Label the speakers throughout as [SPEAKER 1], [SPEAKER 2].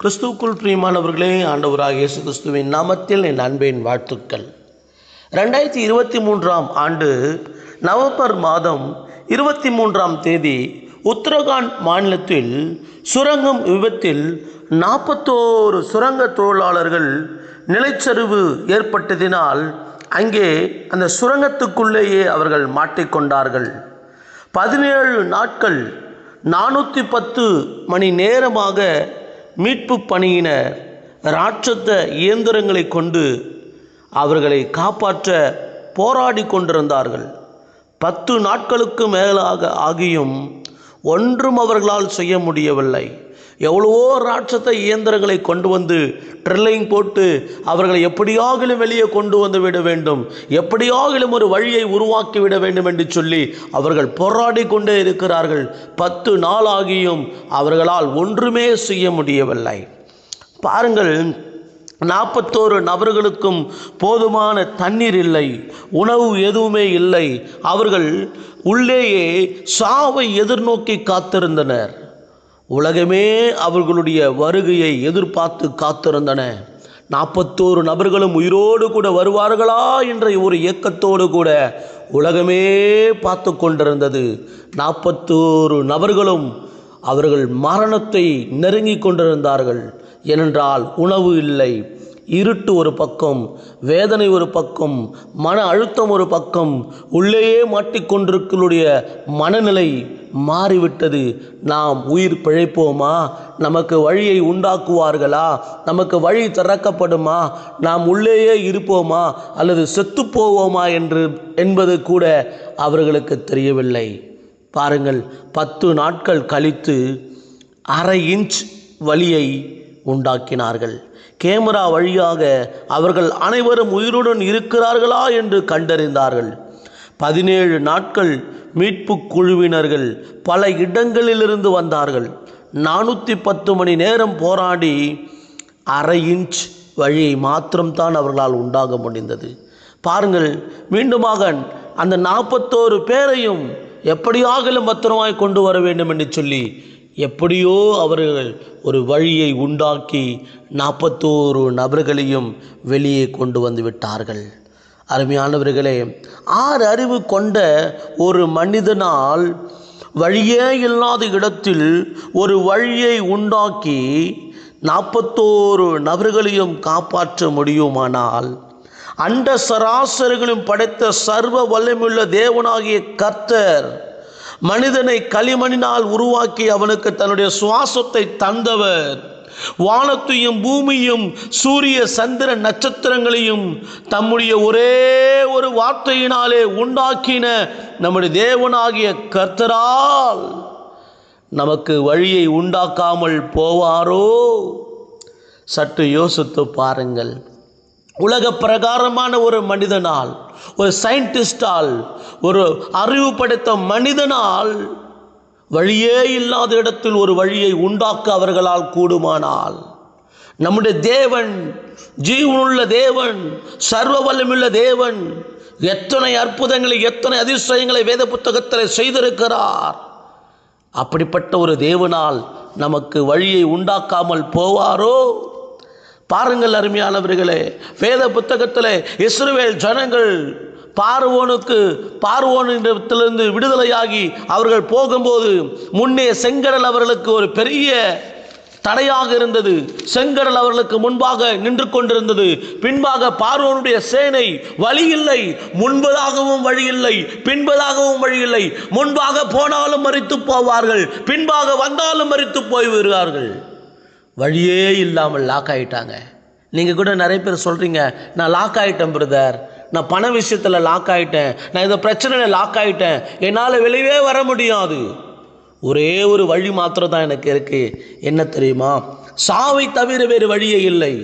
[SPEAKER 1] கிறிஸ்துவுக்குள் பிரியமானவர்களே ஆண்டவராக இயேசு கிறிஸ்துவின் நாமத்தில் என் அன்பின் வாழ்த்துக்கள். ரெண்டாயிரத்தி இருபத்தி மூன்றாம் ஆண்டு நவம்பர் மாதம் இருபத்தி மூன்றாம் தேதி உத்தரகாண்ட் மாநிலத்தில் சுரங்கம் விபத்தில் நாற்பத்தோரு சுரங்க தொழிலாளர்கள் நிலச்சரிவு ஏற்பட்டதினால் அங்கே அந்த சுரங்கத்துக்குள்ளேயே அவர்கள் மாட்டிக்கொண்டார்கள். பதினேழு நாட்கள் நானூற்றி பத்து மணி நேரமாக மீட்பு பணியினர் ராட்சத்த இயந்திரங்களை கொண்டு அவர்களை காப்பாற்ற போராடி கொண்டிருந்தார்கள். பத்து நாட்களுக்கு மேலாக ஆகியும் ஒன்றும் அவர்களால் செய்ய முடியவில்லை. எவ்வளவோ ராட்சத்தை இயந்திரங்களை கொண்டு வந்து ட்ரில்லிங் போட்டு அவர்களை எப்படியாகிலும் வெளியே கொண்டு வந்து விட வேண்டும். எப்படியாகிலும் ஒரு வழியை உருவாக்கி விட வேண்டும் என்று சொல்லி அவர்கள் போராடி கொண்டே இருக்கிறார்கள். பத்து நாளாகியும் அவர்களால் ஒன்றுமே செய்ய முடியவில்லை. பாருங்கள் நாற்பத்தோரு நபர்களுக்கும் போதுமான தண்ணீர் இல்லை உணவு எதுவுமே இல்லை. அவர்கள் உள்ளேயே சாவை எதிர்நோக்கி காத்திருந்தனர். உலகமே அவர்களுடைய வருகையை எதிர்பார்த்து காத்திருந்தன. நாற்பத்தோரு நபர்களும் உயிரோடு கூட வருவார்களா என்ற ஒரு இயக்கத்தோடு கூட உலகமே பார்த்து கொண்டிருந்தது. நாற்பத்தோரு நபர்களும் அவர்கள் மரணத்தை நெருங்கி கொண்டிருந்தார்கள். ஏனென்றால் உணவு இல்லை. இருட்டு ஒரு பக்கம் வேதனை ஒரு பக்கம் மன அழுத்தம் ஒரு பக்கம் உள்ளேயே மாட்டிக்கொண்டிருக்களுடைய மனநிலை மாறிவிட்டது. நாம் உயிர் பிழைப்போமா? நமக்கு வழியை உண்டாக்குவார்களா? நமக்கு வழி திறக்கப்படுமா? நாம் உள்ளேயே இருப்போமா? அல்லது செத்து போவோமா என்று என்பது கூட அவர்களுக்கு தெரியவில்லை. பாருங்கள் பத்து நாட்கள் கழித்து அரை இன்ச் வழியை உண்டாக்கினார்கள். கேமரா வழியாக அவர்கள் அனைவரும் உயிருடன் இருக்கிறார்களா என்று கண்டறிந்தார்கள். பதினேழு நாட்கள் மீட்பு குழுவினர்கள் பல இடங்களிலிருந்து வந்தார்கள். நானூற்றி பத்து மணி நேரம் போராடி அரை இன்ச் வழியை மாத்திரம்தான் அவர்களால் உண்டாக முடிந்தது. பாருங்கள் மீண்டுமாக அந்த நாற்பத்தோரு பேரையும் எப்படியாகலும் பத்திரமாய் கொண்டு வர வேண்டும் என்று சொல்லி எப்படியோ அவர்கள் ஒரு வழியை உண்டாக்கி நாற்பத்தோரு நபர்களையும் வெளியே கொண்டு வந்து விட்டார்கள். அருமையானவர்களே ஆறு அறிவு கொண்ட ஒரு மனிதனால் வழியே இல்லாத இடத்தில் ஒரு வழியை உண்டாக்கி நாற்பத்தோரு நபர்களையும் காப்பாற்ற முடியுமானால் அண்ட சராசரிகளும் படைத்த சர்வ வல்லமுள்ள தேவனாகிய கர்த்தர் மனிதனை களிமணினால் உருவாக்கி அவனுக்கு தன்னுடைய சுவாசத்தை தந்தவர். வானத்தையும் பூமியும் சூரிய சந்திர நட்சத்திரங்களையும் தம்முடைய ஒரே ஒரு வார்த்தையினாலே உண்டாக்கின நம்முடைய தேவனாகிய கர்த்தரால் நமக்கு வழியை உண்டாக்காமல் போவாரோ? சற்று யோசித்து பாருங்கள். உலக பிரகாரமான ஒரு மனிதனால் ஒரு சயின்டிஸ்டால் ஒரு அறிவு படைத்த மனிதனால் வழியே இல்லாத இடத்தில் ஒரு வழியை உண்டாக்க அவர்களால் கூடுமானால் நம்முடைய தேவன் ஜீவனுள்ள தேவன் சர்வ வல்லமுள்ள தேவன் எத்தனை அற்புதங்களை எத்தனை அதிசயங்களை வேத புத்தகத்தில் செய்திருக்கிறார். அப்படிப்பட்ட ஒரு தேவனால் நமக்கு வழியை உண்டாக்காமல் போவாரோ? பாருங்கள் அருமையானவர்களே வேத புத்தகத்தில் இஸ்ரவேல் ஜனங்கள் பார்வோனுக்கு பார்வோனிடத்திலிருந்து விடுதலையாகி அவர்கள் போகும்போது முன்னே செங்கடல் அவர்களுக்கு ஒரு பெரிய தடையாக இருந்தது. செங்கடல் அவர்களுக்கு முன்பாக நின்று கொண்டிருந்தது. பின்பாக பார்வோனுடைய சேனை வழி இல்லை முன்பதாகவும் வழி இல்லை பின்பதாகவும் வழி இல்லை முன்பாக போனாலும் மறித்து போவார்கள். பின்பாக வந்தாலும் மறித்து போய் வருவார்கள் வழியே இல்லாமல் லாக் ஆகிட்டாங்க நீங்கள் கூட நிறைய பேர் சொல்கிறீங்க நான் லாக் ஆகிட்டேன் பிரதர் நான் பண விஷயத்தில் லாக் ஆகிட்டேன் நான் இந்த பிரச்சனையில் லாக் ஆகிட்டேன் என்னால் வெளியே வர முடியாது. ஒரே ஒரு வழி மாத்திரம் தான் எனக்கு இருக்குது என்ன தெரியுமா? சாவை தவிர வேறு வழியே இல்லை.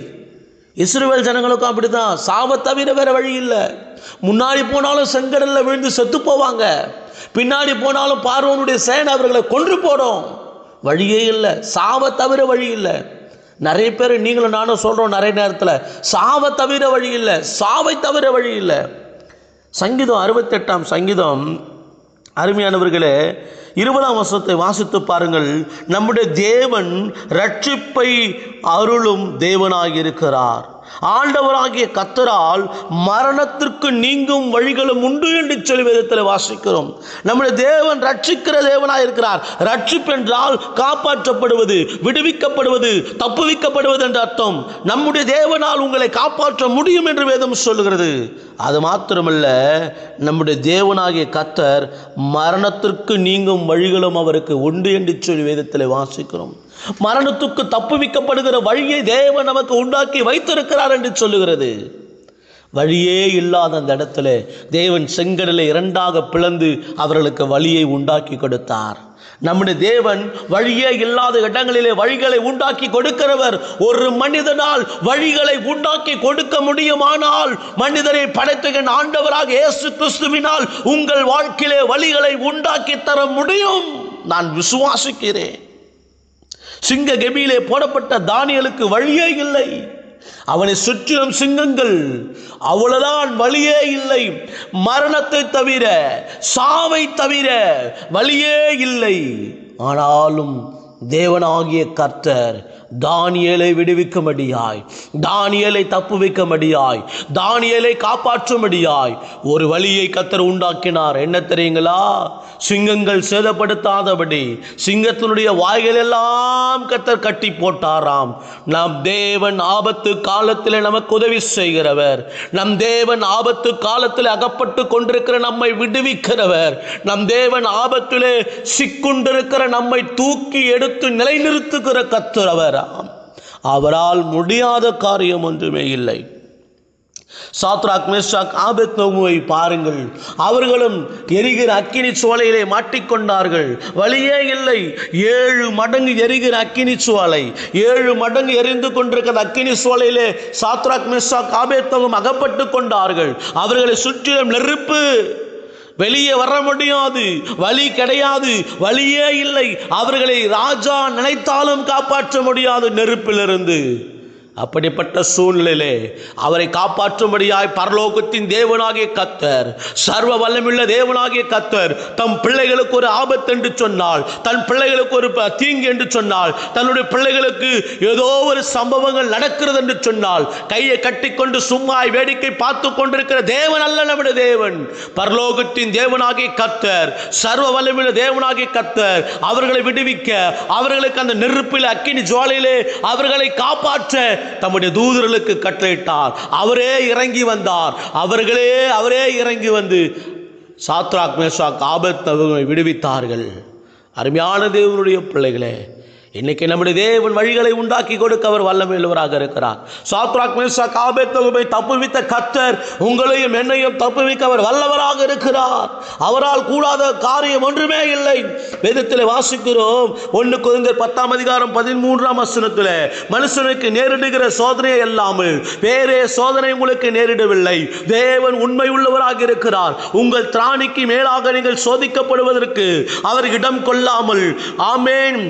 [SPEAKER 1] இஸ்ரேல் ஜனங்களுக்கும் அப்படி தான் சாவை தவிர வேறு வழி இல்லை. முன்னாடி போனாலும் செங்கடலில் விழுந்து செத்து போவாங்க. பின்னாடி போனாலும் பார்வனுடைய சேனை அவர்களை கொன்று போடும். வழியே இல்லை. சாவை தவிர வழி இல்லை. நிறைய பேர் நீங்களும் நானும் சொல்கிறோம் நிறைய நேரத்தில் சாவை தவிர வழி இல்லை சாவை தவிர வழி இல்லை. சங்கீதம் அறுபத்தெட்டாம் சங்கீதம். அருமையானவர்களே இருபதாம் வருஷத்தை வாசித்து பாருங்கள். நம்முடைய தேவன் ரட்சிப்பை அருளும் தேவனாக இருக்கிறார் ஆண்டவராகிய கத்தரால் மரணத்திற்கு நீங்கும் வழிகளும் உண்டு என்று சொல்லி வேதத்தில் வாசிக்கிறோம். நம்முடைய தேவன் ரட்சிக்கிற தேவனாக இருக்கிறார். ரட்சிப்பு என்றால் காப்பாற்றப்படுவது விடுவிக்கப்படுவது தப்புவிக்கப்படுவது என்ற அர்த்தம். நம்முடைய தேவனால் உங்களை காப்பாற்ற முடியும் என்று வேதம் சொல்லுகிறது. அது மாத்திரமல்ல நம்முடைய தேவனாகிய கத்தர் மரணத்திற்கு நீங்கும் வழிகளும் அவருக்கு உண்டு என்று சொல்லி வேதத்தில் வாசிக்கிறோம். மரணத்துக்கு தப்புவிக்கப்படுகிற வழியை தேவன் நமக்கு உண்டாக்கி வைத்திருக்கிறார் என்று சொல்லுகிறது. வழியே இல்லாத அந்த இடத்துல தேவன் செங்கடலை இரண்டாக பிளந்து அவர்களுக்கு வழியை உண்டாக்கி கொடுத்தார். நம்முடைய தேவன் வழியே இல்லாத இடங்களிலே வழிகளை உண்டாக்கி கொடுக்கிறவர். ஒரு மனிதனால் வழிகளை உண்டாக்கி கொடுக்க முடியுமானால் மனிதரை படைத்துகின்ற ஆண்டவராக இயேசு கிறிஸ்துவினால் உங்கள் வாழ்க்கையிலே வழிகளை உண்டாக்கி தர முடியும். நான் விசுவாசிக்கிறேன். சிங்க கெபியிலே போடப்பட்ட தானியலுக்கு வழியே இல்லை. அவனை சுற்றிலும் சிங்கங்கள் அவ்வளவுதான் வழியே இல்லை. மரணத்தை தவிர சாவை தவிர வழியே இல்லை. ஆனாலும் தேவனாகிய கர்த்தர் தானியலை விடுவிக்கும்படியாய் தானியலை தப்புவிக்கும்படியாய் தானியலை காப்பாற்றும்படியாய் ஒரு வழியை கத்தர் உண்டாக்கினார். என்ன தெரியுங்களா? சிங்கங்கள் சேதப்படுத்தாதபடி சிங்கத்தினுடைய வாய்கள் எல்லாம் கத்தர் கட்டி போட்டாராம். நம் தேவன் ஆபத்து காலத்தில் நமக்கு உதவி செய்கிறவர். நம் தேவன் ஆபத்து காலத்தில் அகப்பட்டு கொண்டிருக்கிற நம்மை விடுவிக்கிறவர். நம் தேவன் ஆபத்திலே சிக்குண்டிருக்கிற நம்மை தூக்கி எடுத்து நிலைநிறுத்துகிற கத்துறவர் அவர் அவரால் முடியாத காரியம் ஒன்றுமே இல்லை. சாத்ராக் மேஷாக் ஆபத் நோமுவை பாருங்கள். அவர்களும் எரிகிற அக்கினி சோலையிலே மாட்டிக்கொண்டார்கள். வழியே இல்லை. ஏழு மடங்கு எரிகிற அக்கினி சோலை. ஏழு மடங்கு எரிந்து கொண்டிருக்கிற அக்கினி சோலையிலே சாத்ராக் மேஷாக் ஆபேத் நோமும் அகப்பட்டு கொண்டார்கள். அவர்களை சுற்றிலும் நெருப்பு. வெளியே வர முடியாது. வழி கிடையாது. வழியே இல்லை. அவர்களை ராஜா நினைத்தாலும் காப்பாற்ற முடியாது. நெருப்பிலிருந்து. அப்படிப்பட்ட சூழ்நிலையிலே அவரை காப்பாற்றும்படியாய் பரலோகத்தின் தேவனாகிய கத்தர் சர்வ வல்லமுள்ள தேவனாகிய கத்தர் தம் பிள்ளைகளுக்கு ஒரு ஆபத்து என்று சொன்னால் தன் பிள்ளைகளுக்கு ஒரு ப- தீங்கு என்று சொன்னால் தன்னுடைய பிள்ளைகளுக்கு ஏதோ ஒரு சம்பவங்கள் நடக்கிறது என்று சொன்னால் கையை கட்டிக்கொண்டு சும்மா வேடிக்கை பார்த்து கொண்டிருக்கிற தேவன் அல்ல நம்முடைய தேவன். பரலோகத்தின் தேவனாகிய கத்தர் சர்வ வல்லமுள்ள தேவனாகிய கத்தர் அவர்களை விடுவிக்க அவர்களுக்கு அந்த நெருப்பில் அக்கினி ஜுவாலையிலே அவர்களை காப்பாற்ற தம்முடைய தூதர்களுக்கு கட்டளையிட்டார். அவரே இறங்கி வந்தார். அவர்களே அவரே இறங்கி வந்து சாத்ராக் மேஷாக் ஆபத் விடுவித்தார்கள். அருமையான தேவனுடைய பிள்ளைகளே இன்னைக்கு நம்முடைய தேவன் வழிகளை உண்டாக்கி கொடுக்க அவர் வல்லமையுள்ளவராக இருக்கிறார். சாத்ராக் மேசா காபேத்தகுமை தப்புவித்த கத்தர் உங்களையும் என்னையும் தப்புவிக்க அவர் வல்லவராக இருக்கிறார். அவரால் கூடாத காரியம் ஒன்றுமே இல்லை. வேதத்தில் வாசிக்கிறோம் ஒன்று குழந்தைர் பத்தாம் அதிகாரம் பதிமூன்றாம் வசனத்தில் மனுஷனுக்கு நேரிடுகிற சோதனையை இல்லாமல் வேறே சோதனை உங்களுக்கு நேரிடவில்லை. தேவன் உண்மை உள்ளவராக இருக்கிறார். உங்கள் திராணிக்கு மேலாக நீங்கள் சோதிக்கப்படுவதற்கு அவர் இடம் கொள்ளாமல் ஆமேன்.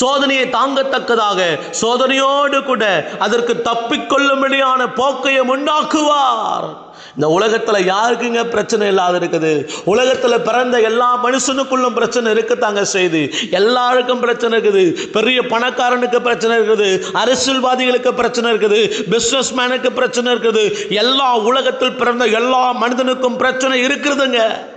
[SPEAKER 1] சோதனையை தாங்கத்தக்கதாக சோதனையோடு கூட அதற்கு தப்பிக்கொள்ளும்படியான போக்கையும் உண்டாக்குவார். இந்த உலகத்தில் யாருக்குங்க பிரச்சனை இல்லாத இருக்குது? உலகத்தில் பிறந்த எல்லா மனுஷனுக்குள்ளும் பிரச்சனை இருக்கத்தாங்க செய்து. எல்லாருக்கும் பிரச்சனை இருக்குது. பெரிய பணக்காரனுக்கு பிரச்சனை இருக்குது. அரசியல்வாதிகளுக்கு பிரச்சனை இருக்குது. பிஸ்னஸ் மேனுக்கு பிரச்சனை இருக்குது. எல்லா உலகத்தில் பிறந்த எல்லா மனிதனுக்கும் பிரச்சனை இருக்கிறதுங்க.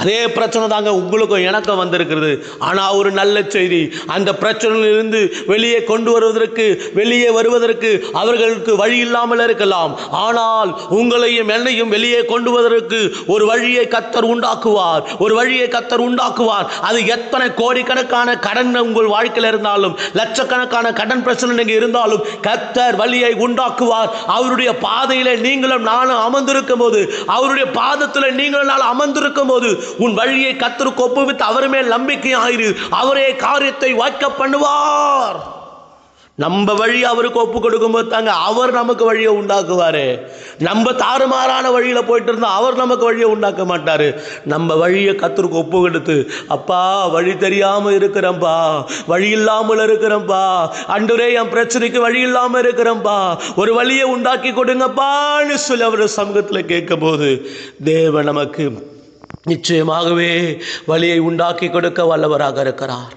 [SPEAKER 1] அதே பிரச்சனை தாங்க உங்களுக்கும் எனக்கும் வந்திருக்கிறது. ஆனால் ஒரு நல்ல செய்தி. அந்த பிரச்சனையிலிருந்து வெளியே கொண்டு வருவதற்கு வெளியே வருவதற்கு அவர்களுக்கு வழி இல்லாமல் இருக்கலாம். ஆனால் உங்களையும் என்னையும் வெளியே கொண்டு வருவதற்கு ஒரு வழியை கத்தர் உண்டாக்குவார். ஒரு வழியை கத்தர் உண்டாக்குவார். அது எத்தனை கோடிக்கணக்கான கடன் உங்கள் வாழ்க்கையில் இருந்தாலும் லட்சக்கணக்கான கடன் பிரச்சனை நீங்கள் இருந்தாலும் கத்தர் வழியை உண்டாக்குவார். அவருடைய பாதையில் நீங்களும் நானும் அமர்ந்திருக்கும் போது அவருடைய பாதத்தில் நீங்களும் நான் அமர்ந்திருக்கும் போது உன் வழியை கத்தருக்கு ஒப்புவித்து அவர் மேல் நம்பிக்கை ஆயிரு. அவரே காரியத்தை வாய்க்க பண்ணுவார். நம்ம வழி அவருக்கு ஒப்பு கொடுக்கும்போது தாங்க அவர் நமக்கு வழியை உண்டாக்குவாரு. நம்ம தாறுமாறான வழியில போயிட்டு இருந்தா அவர் நமக்கு வழியை உண்டாக்க மாட்டாரு. நம்ம வழியை கத்தருக்கு ஒப்பு கொடுத்து அப்பா வழி தெரியாம இருக்கிறேன்ப்பா வழி இல்லாமல் இருக்கிறேன்ப்பா அன்றுரே என் பிரச்சனைக்கு வழி இல்லாமல் இருக்கிறேன்ப்பா ஒரு வழியை உண்டாக்கி கொடுங்கப்பான்னு சொல்லி அவர் சமூகத்தில் கேட்கும் போது தேவன் நமக்கு நிச்சயமாகவே வழியை உண்டாக்கி கொடுக்க வல்லவராக இருக்கிறார்.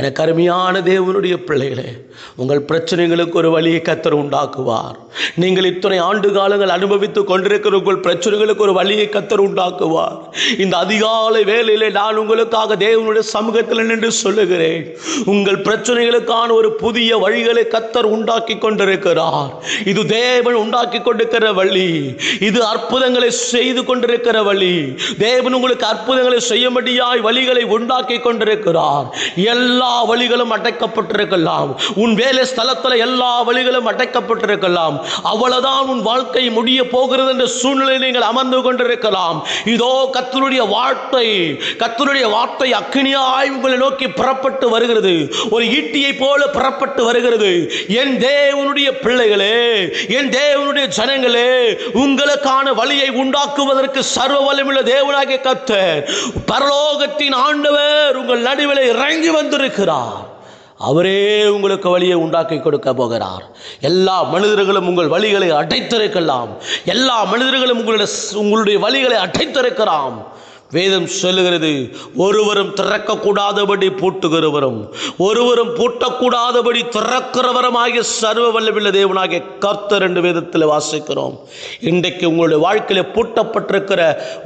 [SPEAKER 1] எனக்கு அருமையான தேவனுடைய பிள்ளைகளே உங்கள் பிரச்சனைகளுக்கு ஒரு வழியை கத்தர் உண்டாக்குவார். நீங்கள் இத்தனை ஆண்டு காலங்கள் அனுபவித்து கொண்டிருக்கிற உங்கள் பிரச்சனைகளுக்கு ஒரு வழியை கத்தர் உண்டாக்குவார். இந்த அதிகாலை வேலையில் நான் உங்களுக்காக தேவனுடைய சமூகத்தில் நின்று சொல்லுகிறேன். உங்கள் பிரச்சனைகளுக்கான ஒரு புதிய வழிகளை கத்தர் உண்டாக்கி கொண்டிருக்கிறார். இது தேவன் உண்டாக்கி கொண்டிருக்கிற வழி. இது அற்புதங்களை செய்து கொண்டிருக்கிற வழி. தேவன் உங்களுக்கு அற்புதங்களை செய்யும்படியாய் வழிகளை உண்டாக்கி கொண்டிருக்கிறார். எல்லா எல்லா வழிகளும் அடைக்கப்பட்டிருக்கலாம். உன் வேலை ஸ்தலத்தில் எல்லா வழிகளும் அடைக்கப்பட்டிருக்கலாம். அவ்வளவுதான் உன் வாழ்க்கை முடிய போகிறது என்ற சூழ்நிலை நீங்கள் அமர்ந்து கொண்டிருக்கலாம். இதோ கத்தருடைய வார்த்தை கத்தருடைய வார்த்தை அக்கினியாய் உங்களை நோக்கி புறப்பட்டு வருகிறது. ஒரு ஈட்டியை போல புறப்பட்டு வருகிறது. என் தேவனுடைய பிள்ளைகளே என் தேவனுடைய ஜனங்களே உங்களுக்கான வழியை உண்டாக்குவதற்கு சர்வ வலிமுள்ள தேவனாகிய கத்த பரலோகத்தின் ஆண்டவர் உங்கள் நடுவில் இறங்கி வந்திருக்கிறார். அவரே உங்களுக்கு வழியை உண்டாக்கி கொடுக்க போகிறார். எல்லா மனிதர்களும் உங்கள் வழிகளை அடைத்திருக்கலாம். எல்லா மனிதர்களும் உங்களுடைய உங்களுடைய வழிகளை அடைத்திருக்கலாம். வேதம் சொல்லுகிறது ஒருவரும் திறக்கக்கூடாதபடி பூட்டுகிறவரும் ஒருவரும் பூட்டக்கூடாதபடி திறக்கிறவருமாகிய சர்வ வல்லவில்ல தேவனாகிய கர்த்தர் என்று வேதத்தில் வாசிக்கிறோம். இன்றைக்கு உங்களுடைய வாழ்க்கையில் பூட்டப்பட்டிருக்கிற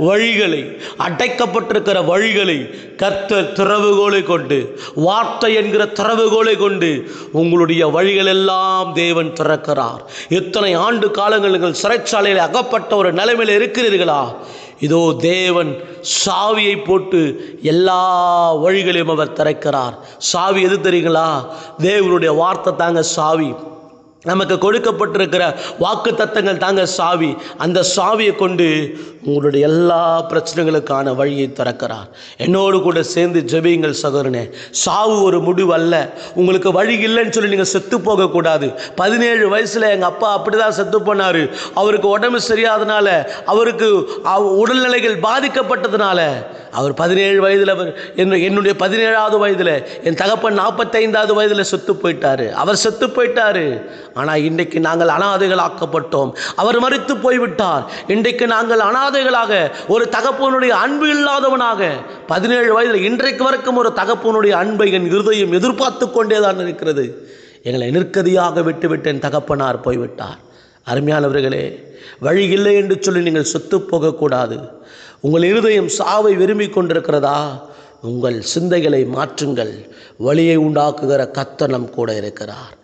[SPEAKER 1] வழிகளை அடைக்கப்பட்டிருக்கிற வழிகளை கர்த்தர் திறவுகோலை கொண்டு வார்த்தை என்கிற திறவுகோலை கொண்டு உங்களுடைய வழிகள் எல்லாம் தேவன் திறக்கிறார். எத்தனை ஆண்டு காலங்கள் நீங்கள் சிறைச்சாலையில் அகப்பட்ட ஒரு நிலைமையில் இருக்கிறீர்களா? இதோ தேவன் சாவியை போட்டு எல்லா வழிகளையும் அவர் திறக்கிறார். சாவி எது தெரியுங்களா? தேவனுடைய வார்த்தை தாங்க சாவி. நமக்கு கொடுக்கப்பட்டிருக்கிற வாக்கு தத்தங்கள் தாங்க சாவி. அந்த சாவியை கொண்டு உங்களுடைய எல்லா பிரச்சனைகளுக்கான வழியை திறக்கிறார். என்னோடு கூட சேர்ந்து ஜெபியுங்கள் சகோதரனே. சாவு ஒரு முடிவு அல்ல. உங்களுக்கு வழி இல்லைன்னு சொல்லி நீங்கள் செத்து போகக்கூடாது. பதினேழு வயசில் எங்கள் அப்பா அப்படி தான் செத்து போனார். அவருக்கு உடம்பு சரியாதனால அவருக்கு அவ- உடல்நிலைகள் பாதிக்கப்பட்டதுனால அவர் பதினேழு வயதில் அவர் என்னுடைய பதினேழாவது வயதில் என் தகப்பன் நாற்பத்தைந்தாவது வயதில் செத்து போயிட்டாரு. அவர் செத்து போயிட்டார். ஆனால் இன்றைக்கு நாங்கள் அனாதைகளாக்கப்பட்டோம். அவர் மறித்து போய்விட்டார். இன்றைக்கு நாங்கள் அனாதைகளாக ஒரு தகப்பனுடைய அன்பு இல்லாதவனாக பதினேழு வயதில் இன்றைக்கு வரைக்கும் ஒரு தகப்பனுடைய அன்பை என் இருதயம் எதிர்பார்த்து கொண்டே தான் இருக்கிறது. எங்களை நிற்கதியாக விட்டுவிட்டேன் தகப்பனார் போய்விட்டார். அருமையானவர்களே வழி இல்லை என்று சொல்லி நீங்கள் சொத்து போகக்கூடாது. உங்கள் இருதயம் சாவை விரும்பி கொண்டிருக்கிறதா? உங்கள் சிந்தைகளை மாற்றுங்கள். வழியை உண்டாக்குகிற கத்தனம் கூட இருக்கிறார்.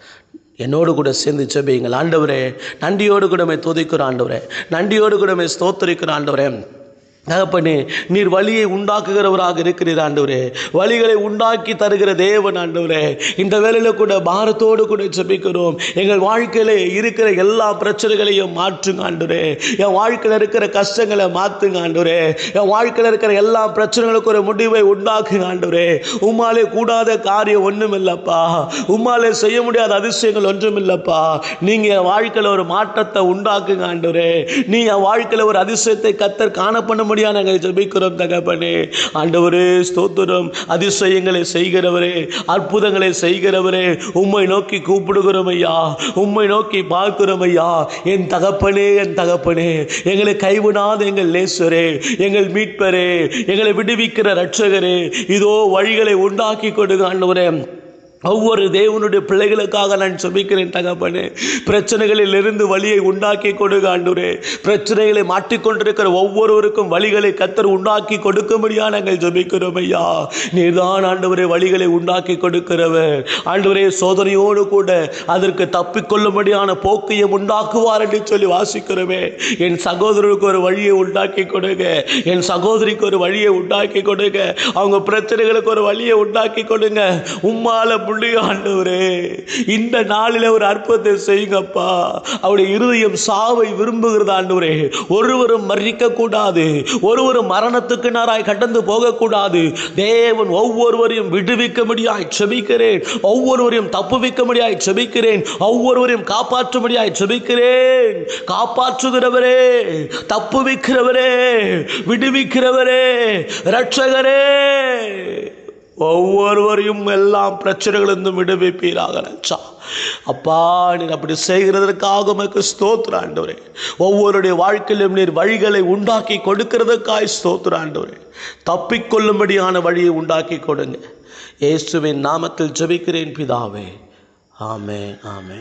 [SPEAKER 1] என்னோடு கூட சேர்ந்து செபியுங்கள் ஆண்டவரே. நன்றியோடு கூட துதிக்கிற ஆண்டவரே. நன்றியோடு கூடமே ஸ்தோத்தரிக்கிற ஆண்டவரே. தகப்பனே நீர் வழியை உண்டாக்குகிறவராக இருக்கிறீர் ஆண்டவரே. வழிகளை உண்டாக்கி தருகிற தேவன் ஆண்டவரே. இந்த வேலையில் கூட பாரத்தோடு கூட ஜெபிக்கிறோம். எங்கள் வாழ்க்கையில இருக்கிற எல்லா பிரச்சனைகளையும் மாற்றுங்க ஆண்டவரே. என் வாழ்க்கையில் இருக்கிற கஷ்டங்களை மாற்றுங்க ஆண்டவரே. என் வாழ்க்கையில் இருக்கிற எல்லா பிரச்சனைகளுக்கும் ஒரு முடிவை உண்டாக்குங்க ஆண்டவரே. உம்மாலே கூடாத காரியம் ஒன்றும் இல்லைப்பா உம்மாலே செய்ய முடியாத அதிசயங்கள் ஒன்றும் இல்லைப்பா நீங்க என் வாழ்க்கையில் ஒரு மாற்றத்தை உண்டாக்குங்க ஆண்டவரே. நீ என் வாழ்க்கையில் ஒரு அதிசயத்தை கத்தர் காணப்பண்ண பண்ண நாங்கள் ஜபிக்கிறோம் தகப்பனே. ஆண்டவரே ஸ்தோத்திரம். அதிசயங்களை செய்கிறவரே அற்புதங்களை செய்கிறவரே உம்மை நோக்கி கூப்பிடுகிறோம் ஐயா. உம்மை நோக்கி பார்க்கிறோம் ஐயா. என் தகப்பனே என் தகப்பனே எங்களை கைவிடாத எங்கள் நேசரே எங்கள் மீட்பரே எங்களை விடுவிக்கிற ரட்சகரே இதோ வழிகளை உண்டாக்கி கொடுங்க ஆண்டவரே. ஒவ்வொரு தேவனுடைய பிள்ளைகளுக்காக நான் சுமிக்கிறேன் தகப்பனே. பிரச்சனைகளிலிருந்து வழியை உண்டாக்கி கொடுங்க ஆண்டவரே. பிரச்சனைகளை மாட்டிக்கொண்டிருக்கிற ஒவ்வொருவருக்கும் வழிகளை கத்தர் உண்டாக்கி கொடுக்கும்படியா நாங்கள் ஜெபிக்கிறோம் ஐயா. நீர்தான் ஆண்டவரே வழிகளை உண்டாக்கி கொடுக்கிறவர். ஆண்டவரே சோதனையோடு கூட அதற்கு தப்பிக்கொள்ளும்படியான போக்கையும் உண்டாக்குவார் என்று சொல்லி வாசிக்கிறோமே. என் சகோதரருக்கு ஒரு வழியை உண்டாக்கி கொடுங்க. என் சகோதரிக்கு ஒரு வழியை உண்டாக்கி கொடுங்க. அவங்க பிரச்சனைகளுக்கு ஒரு வழியை உண்டாக்கி கொடுங்க. உம்மால முடியும் ஆண்டவரே இந்த நாளில் ஒரு அற்புதத்தை செய்யுங்கப்பா. அவருடைய இருதயம் சாவை விரும்புகிறது ஆண்டவரே. ஒருவரும் மறிக்க கூடாது ஒருவரும் மரணத்துக்கு நாராய் கடந்து போகக்கூடாது. தேவன் ஒவ்வொருவரையும் விடுவிக்க முடியாய் செபிக்கிறேன். ஒவ்வொருவரையும் தப்புவிக்க முடியாய் செபிக்கிறேன். ஒவ்வொருவரையும் காப்பாற்றும்படியாய் செபிக்கிறேன். காப்பாற்றுகிறவரே தப்புவிக்கிறவரே விடுவிக்கிறவரே ரட்சகரே ஒவ்வொருவரையும் எல்லாம் பிரச்சனைகளிலிருந்து விடுவிப்பீராக நினச்சா அப்பா நீர் அப்படி செய்கிறதற்காக உமக்கு ஸ்தோத்திர ஆண்டவரே. ஒவ்வொருடைய வாழ்க்கையிலும் நீர் வழிகளை உண்டாக்கி கொடுக்கிறதுக்காய் ஸ்தோத்திர ஆண்டவரே. தப்பிக்கொள்ளும்படியான வழியை உண்டாக்கி கொடுங்க. இயேசுவின் நாமத்தில் ஜெபிக்கிறேன் பிதாவே. ஆமே ஆமே